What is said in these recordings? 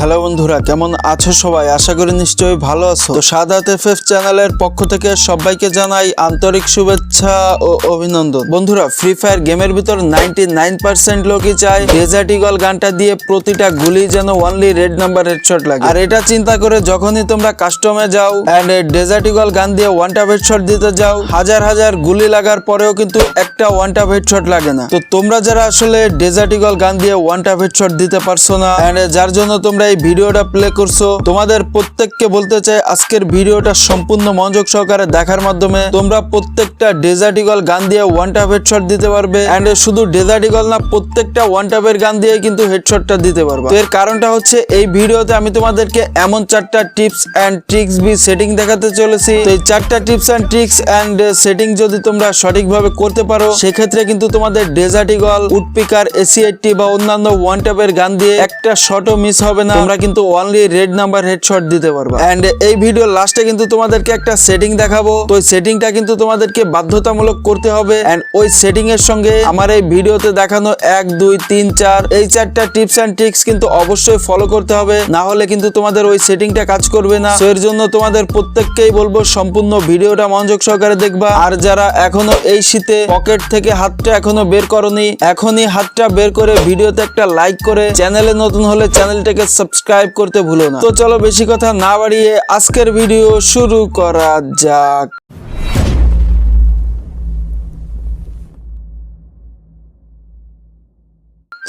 Hello বন্ধুরা, কেমন আছো সবাই? আশা করি নিশ্চয়ই ভালো আছো। তো সাদাত এফ এফ চ্যানেলের পক্ষ থেকে সবাইকে জানাই আন্তরিক শুভেচ্ছা ও অভিনন্দন। বন্ধুরা ফ্রি ফায়ার গেমের ভিতর নাইনটি নাইন পার্সেন্ট লোকই চায়। ডেজার্ট ইগল গানটা দিয়ে প্রতিটা গুলি যেন অনলি রেড নাম্বার হেডশট লাগে। আর এটা চিন্তা করে যখনই তোমরা কাস্টমে যাও অ্যান্ড ডেজার্ট ইগল গান দিয়ে ওয়ান টাপ হেডশট দিতে যাও, হাজার হাজার গুলি লাগার পরেও কিন্তু একটা ওয়ান টাপ হেডশট লাগে না। তো তোমরা যারা আসলে ডেজার্ট ইগল গান দিয়ে ওয়ান টাপ হেডশট দিতে পারছ না অ্যান্ড যার জন্য তোমরা এই ভিডিওটা প্লে করছ, তোমাদের প্রত্যেককে বলতে চাই আজকের ভিডিওটা সম্পূর্ণ মনোযোগ সহকারে দেখার মাধ্যমে তোমরা প্রত্যেকটা ডেজার্ট ইগল গান দিয়ে ওয়ান টাপ হেডশট দিতে পারবে অ্যান্ড শুধু ডেজার্ট ইগল না, প্রত্যেকটা ওয়ান টাপের গান দিয়ে কিন্তু হেডশটটা দিতে পারবে। এর কারণটা হচ্ছে এই ভিডিওতে আমি তোমাদেরকে এমন চারটা টিপস অ্যান্ড ট্রিক্স বি সেটিং দেখাতে চলেছি। এই চারটা tips and tricks and setting যদি তোমরা সঠিকভাবে করতে পারো, সেক্ষেত্রে কিন্তু তোমাদের Desert Eagle Woodpecker AC eighty বা অন্যান্য ওয়ান টাপের গান দিয়ে একটা শটও মিস হবে না। তোমরা কিন্তু অনলি রেড নাম্বার হেডশট দিতে পারবে। অ্যান্ড এই ভিডিও লাস্টে কিন্তু তোমাদেরকে একটা সেটিং দেখাবো। তো সেটিংটা কিন্তু তোমাদেরকে বাধ্যতামূলক করতে হবে। অ্যান্ড ওই সেটিং এর সঙ্গে আমার এই ভিডিওতে দেখানো এক, দুই, তিন, চার, এই চারটা টিপস অ্যান্ড ট্রিক্স কিন্তু অবশ্যই ফলো করতে হবে। না হলে কিন্তু তোমাদের ওই সেটিংটা কাজ করবে না। এর জন্য তোমাদের প্রত্যেককেই বলব, সম্পূর্ণ ভিডিওটা মনোযোগ সহকারে দেখবা। আর যারা এখনও এই শীতে পকেট থেকে হাতটা এখনও বের করনি, এখনই হাতটা বের করে ভিডিওতে একটা লাইক করে। চ্যানেলে নতুন হলে চ্যানেলটাকে সাবস্ক্রাইব করতে ভুলো না। তো চলো বেশি কথা না বাড়িয়ে আজকের ভিডিও শুরু করা যাক।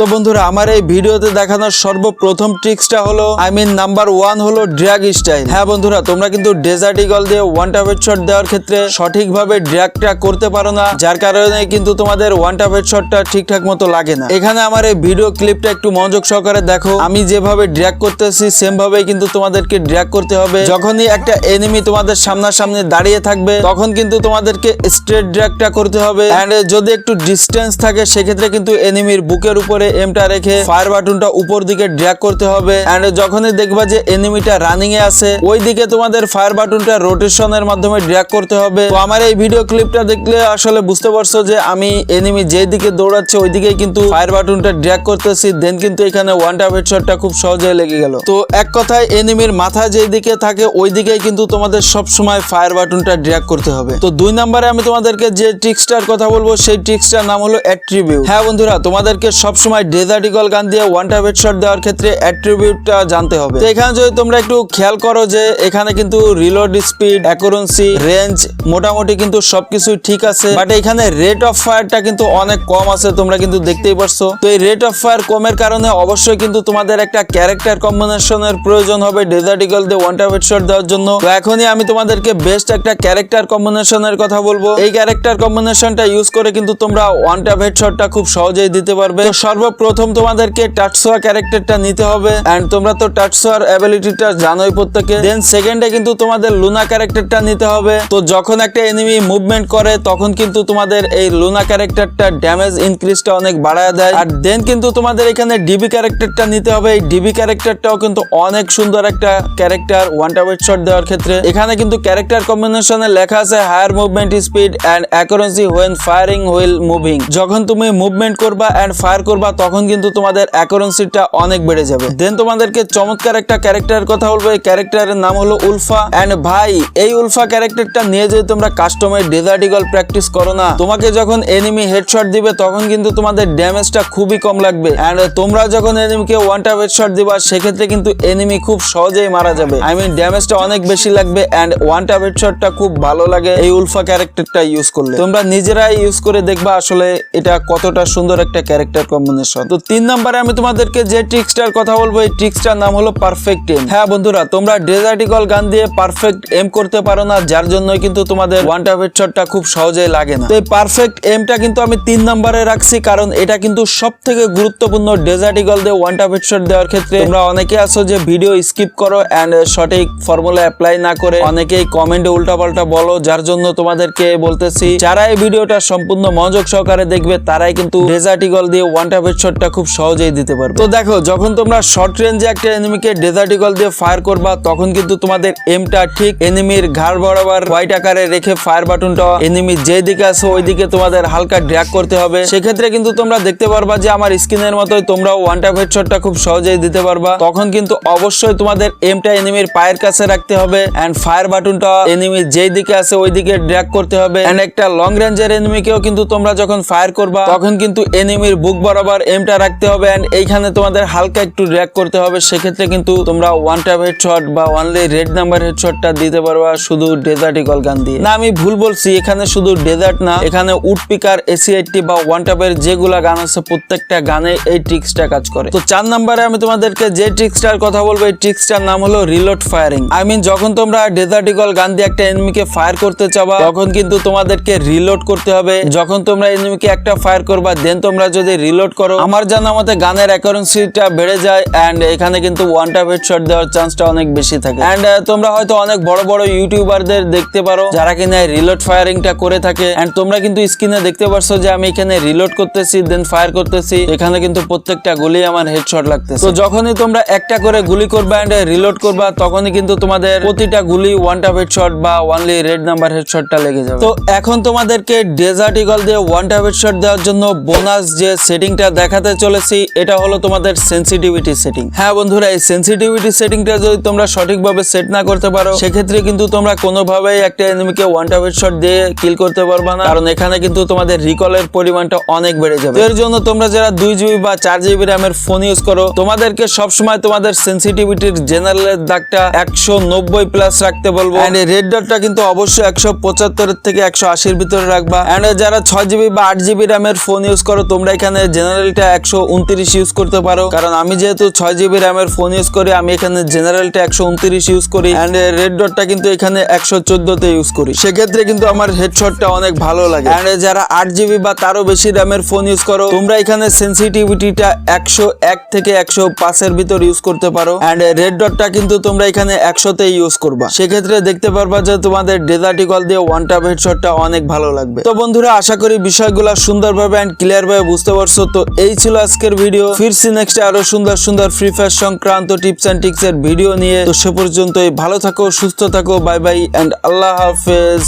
তো বন্ধুরা, আমার এই ভিডিওতে দেখানোর সর্বপ্রথম ট্রিক্সটা হলো আই মিন নাম্বার ওয়ান হলো ড্র্যাগ স্টাইল হ্যাঁ বন্ধুরা, তোমরা কিন্তু ডেজার্ট ইগল দিয়ে ওয়ান টাপ হেডশট দেওয়ার ক্ষেত্রে সঠিকভাবে ড্র্যাগটা করতে পারো না, যার কারণে কিন্তু তোমাদের ওয়ান টাপ হেডশটটা ঠিকঠাক মতো লাগে না। এখানে আমার এই ভিডিও ক্লিপটা একটু মনোযোগ সহকারে দেখো। আমি যেভাবে ড্র্যাগ করতেছি সেম ভাবে কিন্তু তোমাদেরকে ড্র্যাগ করতে হবে। যখনই একটা এনিমি তোমাদের সামনাসামনি দাঁড়িয়ে থাকবে, তখন কিন্তু তোমাদেরকে স্ট্রেট ড্র্যাগটা করতে হবে। এন্ড যদি একটু ডিস্টেন্স থাকে, সেক্ষেত্রে কিন্তু এনিমির বুকের উপরে এমটা রেখে ফায়ার বাটনটা উপর দিকে ড্র্যাগ করতে হবে। এন্ড যখনই দেখবা যে এনিমিটা রানিং এ আছে ওই দিকে তোমাদের ফায়ার বাটনটা রোটেশনের মাধ্যমে ড্র্যাগ করতে হবে। তো আমার এই ভিডিও ক্লিপটা দেখলে আসলে বুঝতে পারছ যে আমি এনিমি যেই দিকে দৌড়াচ্ছে ওই দিকেই কিন্তু ফায়ার বাটনটা ড্র্যাগ করতেছি। দেন কিন্তু এখানে ওয়ান টাপ হেডশটটা খুব সহজে লেগে গেল। তো এক কথায় এনিমির মাথা যেই দিকে থাকে ওই দিকেই কিন্তু তোমাদের সব সময় ফায়ার বাটনটা ড্র্যাগ করতে হবে। তো দুই নম্বরে আমি তোমাদেরকে যে ট্রিক্সটার কথা বলব, সেই ট্রিক্সটার নাম হলো অ্যাট্রিবিউট হ্যাঁ বন্ধুরা, তোমাদেরকে সব সময় ডেজার্ট ইগল গান দিয়ে ওয়ান টাপ হেডশট দেওয়ার ক্ষেত্রে অ্যাট্রিবিউটটা জানতে হবে। তো এখানে যদি তোমরা একটু খেয়াল করো যে এখানে কিন্তু রিলোড স্পিড অ্যাকুরেন্সি রেঞ্জ মোটামুটি কিন্তু সবকিছুই ঠিক আছে। বাট এখানে রেট অফ ফায়ারটা কিন্তু অনেক কম আছে, তোমরা কিন্তু দেখতেই পারছ। তো এই রেট অফ ফায়ার কমের কারণে অবশ্যই কিন্তু তোমাদের একটা ক্যারেক্টার কম্বিনেশনের প্রয়োজন হবে ডেজার্ট ইগল দিয়ে ওয়ান টাপ হেডশট দেওয়ার জন্য। তো এখনই আমি তোমাদেরকে বেস্ট একটা ক্যারেক্টার কম্বিনেশনের কথা বলব। এই ক্যারেক্টার কম্বিনেশনটা ইউজ করে কিন্তু তোমরা ওয়ান টাপ হেডশটটা খুব সহজেই দিতে পারবে। তো সর্বপ্রথম তোমাদেরকে টাটসোয়া ক্যারেক্টারটা নিতে হবে। এন্ড তোমরা তো টাটসোয়ার অ্যাবিলিটিটা জানোই প্রত্যেকে। দেন সেকেন্ডে কিন্তু তোমাদের লুনা ক্যারেক্টারটা নিতে হবে। তো যখন একটা এনিমি মুভমেন্ট করে, তখন কিন্তু তোমাদের এই লুনা ক্যারেক্টারটা ড্যামেজ ইনক্রিজটা অনেক বাড়ায় দেয়। আর দেন কিন্তু তোমাদের এখানে ডিবি ক্যারেক্টারটা নিতে হবে। এই ডিবি ক্যারেক্টারটাও কিন্তু অনেক সুন্দর একটা ক্যারেক্টার ওয়ান টাপ শট দেওয়ার ক্ষেত্রে। এখানে কিন্তু ক্যারেক্টার কম্বিনেশনে লেখা আছে higher movement speed and accuracy when firing while moving যখন তুমি মুভমেন্ট করবা অ্যান্ড ফায়ার করবা তখন কিন্তু তোমাদের অ্যাকুরেন্সিটা অনেক বেড়ে যাবে। দেন তোমাদেরকে চমৎকার একটা ক্যারেক্টারের কথা বলব। এই ক্যারেক্টারের নাম হলো উলফা। অ্যান্ড ভাই, এই উলফা ক্যারেক্টারটা নিয়ে যদি তোমরা কাস্টমার ডেজার্ট ইগল প্র্যাকটিস করো না, তোমাকে যখন এনিমি হেডশট দিবে, তখন কিন্তু তোমাদের ড্যামেজটা খুবই কম লাগবে। অ্যান্ড তোমরা যখন এনিমিকে ওয়ান টাপ হেডশট দিবা, সেক্ষেত্রে কিন্তু এনিমি খুব সহজেই মারা যাবে। আই মিন ড্যামেজটা অনেক বেশি লাগবে অ্যান্ড ওয়ান টাপ হেডশটটা খুব ভালো লাগে এই উলফা ক্যারেক্টারটা ইউজ করলে। তোমরা নিজেরাই ইউজ করে দেখবা আসলে এটা কতটা সুন্দর একটা ক্যারেক্টার কম্বিনেশন তো তিন নম্বরে আমি তোমাদেরকে যে ট্রিক্সটার কথা বলব, এই ট্রিক্সটার নাম হলো পারফেক্ট এম হ্যাঁ বন্ধুরা, তোমরা ডেজার্টিকল গান দিয়ে পারফেক্ট এম করতে পারো না, যার জন্যই কিন্তু তোমাদের ওয়ান টাপ হেডশটটা খুব সহজেই লাগে না। তো এই পারফেক্ট এমটা কিন্তু আমি তিন নম্বরে রাখছি, কারণ এটা কিন্তু সব থেকে গুরুত্বপূর্ণ ডেজার্টিকল দিয়ে ওয়ান টাপ হেডশট দেওয়ার ক্ষেত্রে। তোমরা অনেকে আছো যে ভিডিও স্কিপ করো অ্যান্ড সঠিক ফর্মুলা অ্যাপ্লাই না করে অনেকেই কমেন্টে উল্টাপাল্টা বলো, যার জন্য তোমাদেরকে বলতেছি, যারা এই ভিডিওটা সম্পূর্ণ মনোযোগ সহকারে দেখবে, তারাই কিন্তু ডেজার্ট ইগল দিয়ে ওয়ান টাপ হেডশটটা খুব সহজেই দিতে পারবে। তো দেখো, যখন তোমরা শর্ট রেঞ্জে একটা এনিমিকে ডেজার্টিকল দিয়ে ফায়ার করবা, তখন কিন্তু তোমাদের এমটা ঠিক এনিমির ঘাড় বরাবর হোয়াইট আকারে রেখে ফায়ার বাটনটা এনিমি যে দিকে আছে ওই দিকে তোমাদের হালকা ড্র্যাগ করতে হবে। সেক্ষেত্রে কিন্তু তোমরা দেখতে পারবা যে আমার স্ক্রিনের মতোই তোমরা ওয়ান ট্যাপ হেডশটটা খুব সহজেই দিতে পারবা। তখন কিন্তু অবশ্যই তোমাদের এমটা এনিমির পায়ের কাছে রাখতে হবে এন্ড ফায়ার বাটনটা এনিমি যেই দিকে আছে ওই দিকে ড্র্যাগ করতে হবে। এন্ড একটা লং রেঞ্জের এনিমিকেও কিন্তু তোমরা যখন ফায়ার করবা, তখন কিন্তু এনিমির বুক বরাবর এমটা রাখতে হবে এন্ড এইখানে তোমাদের হালকা একটু ড্র্যাগ করতে হবে। সেক্ষেত্রে কিন্তু তোমরা ওয়ান ট্যাপ হেডশট বা ওয়ানলি রেড নাম্বার হেডশটটা দিতে পারবা শুধু ডেজার্ট ইগল গান দিয়ে। না, আমি ভুল বলছি, এখানে শুধু ডেজার্ট না, এখানে উড পিকার এসি বা ওয়ান ট্যাপের যেগুলা গান আছে, প্রত্যেকটা গানে এই ট্রিক্সটা কাজ করে। তো চার নাম্বারে আমি তোমাদেরকে যে ট্রিক্সটার কথা বলব, এই ট্রিক্সটার নাম হলো রিলোড ফায়ারিং আই মিন যখন তোমরা ডেজার্ট ইগল গান দিয়ে একটা এনিমিকে ফায়ার করতে চাবা, তখন কিন্তু তোমাদেরকে রিলোড করতে হবে। যখন তোমরা এনিমিকে একটা ফায়ার করবা দেন তোমরা যদি রিলোড করো আমার জানা মতে গানের অ্যাকারেন্সিটা বেড়ে যায় এন্ড এখানে কিন্তু ওয়ান ট্যাপ হেডশট দেওয়ার চান্সটা অনেক বেশি থাকে। এন্ড তোমরা হয়তো অনেক বড় বড় ইউটিউবারদের দেখতে পারো, যারা কিনা রিলোড ফায়ারিংটা করে থাকে। এন্ড তোমরা কিন্তু স্ক্রিনে দেখতে পারছ যে আমি এখানে রিলোড করতেছি দেন ফায়ার করতেছি। এখানে কিন্তু প্রত্যেকটা গুলি আমার হেডশট লাগতেছে। তো যখনই তোমরা একটা করে গুলি করবা এন্ড রিলোড করবা, তখনই কিন্তু তোমাদের প্রতিটা গুলি ওয়ান ট্যাপ হেডশট বা ওয়ানলি রেড নাম্বার হেডশটটা লেগে যাবে। তো এখন তোমাদেরকে ডেজার্ট ইগল দিয়ে ওয়ান ট্যাপ হেডশট দেওয়ার জন্য বোনাস যে সেটিংটা দেখাতে চলেছি, এটা হলো তোমাদের সেন্সিটিভিটি সেটিং হ্যাঁ বন্ধুরা, এই সেন্সিটিভিটি সেটিংটা যদি তোমরা সঠিকভাবে সেট না করতে পারো, সেক্ষেত্রে কিন্তু তোমরা কোনোভাবেই একটা এনিমিকে ওয়ান ট্যাপ হেডশট দিয়ে কিল করতে পারবে না, কারণ এখানে কিন্তু তোমাদের রিকলের পরিমাণটা অনেক বেড়ে যাবে। এর জন্য তোমরা যারা দুই জিবি বা চার জিবি র্যামের ফোন ইউজ করো, তোমাদেরকে সবসময় তোমাদের সেন্সিটিভিটির জেনারেলের দাগটা একশো নব্বই প্লাস রাখতে বলব। এন্ড রেড ডটটা কিন্তু অবশ্যই একশো পঁচাত্তরের থেকে একশো আশির ভিতরে রাখবা। এন্ড যারা ছয় জিবি বা আট জিবি র্যামের ফোন ইউজ করো, তোমরা এখানে জেনারেলটা একশো উনত্রিশ ইউজ করতে পারো। কারণ আমি যেহেতু ছয় জিবি র্যামের ফোন ইউজ করি, আমি এখানে জেনারেলটা একশো উনত্রিশ ইউজ করি অ্যান্ড রেড ডটটা কিন্তু এখানে একশো চোদ্দতে ইউজ করি। সেক্ষেত্রে কিন্তু আমার হেডশটটা অনেক ভালো লাগে। এন্ড যারা আট জিবি বা তারও বেশি র্যামের ফোন ইউজ করো, তোমরা এখানে সেন্সিটিভিটিটা একশো এক থেকে একশো পাঁচের ভিতর ইউজ করতে পারো। এন্ড রেড ডটটা কিন্তু তোমরা এখানে একশোতে ইউজ করবা। সেক্ষেত্রে দেখতে পারবা যে তোমাদের ডেজার্টি কল দিয়ে ওয়ান টাপ হেডশটটা অনেক ভালো লাগবে। তো বন্ধুরা, আশা করি বিষয়গুলো সুন্দরভাবে অ্যান্ড ক্লিয়ার ভাবে বুঝতে পারছ। তো এই ছিল আজকের ভিডিও। ফিরছি নেক্সট আরও সুন্দর সুন্দর ফ্রি ফায়ার সংক্রান্ত টিপস অ্যান্ড টিক্স এর ভিডিও নিয়ে। তো সে পর্যন্তই ভালো থাকো, সুস্থ থাকো বাই বাই অ্যান্ড আল্লাহ হাফেজ।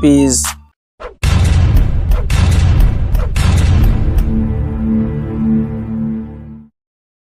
পিস